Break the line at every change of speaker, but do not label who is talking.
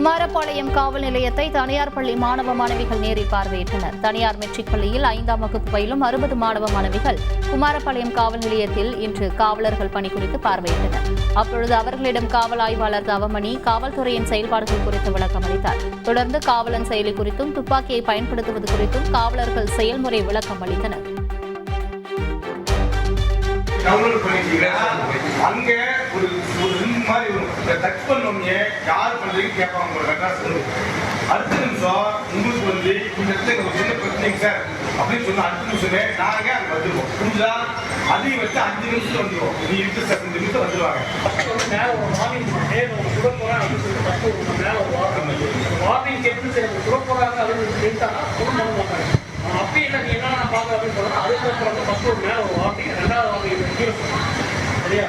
குமாரபாளையம் காவல் நிலையத்தை தனியார் பள்ளி மாணவ மாணவிகள் நேரில் பார்வையிட்டனர். தனியார் மெட்ரிக் பள்ளியில் ஐந்தாம் வகுப்பு பயிலும் அறுபது மாணவ மாணவிகள் குமாரபாளையம் காவல் நிலையத்தில் இன்று காவலர்கள் பணி குறித்து பார்வையிட்டனர். அப்பொழுது அவர்களிடம் காவல் ஆய்வாளர் தவமணி காவல்துறையின் செயல்பாடுகள் குறித்து விளக்கம் அளித்தார். தொடர்ந்து காவலன் செயலி குறித்தும் துப்பாக்கியை பயன்படுத்துவது குறித்தும் காவலர்கள் செயல்முறை விளக்கம் அளித்தனர்.
அங்கே ஒரு ஒரு லிங்க் மாதிரி வரும் இந்த டச் பண்ணோம்னே யார் பண்றீங்க கேட்பாங்க உங்களோட ரெக்கார்ட்ஸ் வந்து அடுத்த நிமிஷம் உங்களுக்கு வந்து இந்த இடத்துல ஒரு சின்ன பிரச்சனைங்க சார்? அப்படின்னு சொன்னால் அடுத்த நிமிஷமே நாங்க அங்கே வந்துடுவோம் புரிஞ்சுதா? அதிகம் வச்சு அஞ்சு நிமிஷம் வந்துருவோம். நீ இருக்கு சார் அஞ்சு நிமிஷம் வந்துருவாங்க.
மேலே ஒரு வார்னிங் நேரம் ஒரு சுட போறேன் அப்படின்னு சொல்லிட்டு ஃபர்ஸ்ட் ஒரு ஒரு வார்னிங் வார்னிங் கேட்டு சரி அவங்க சுட போறாங்க அப்படின்னு சொல்லிட்டாங்கன்னா சுட பண்ண மாட்டாங்க அவன் அப்படி இல்லை நீ என்ன நான் பார்க்க அப்படின்னு சொல்றாங்க அதுக்கப்புறம் வந்து ஃபஸ்ட்டு ஒரு மேலே ஒரு வார்னிங் ரெண்டாவது வார்னிங் கீழே சொல்லணும். சரியா?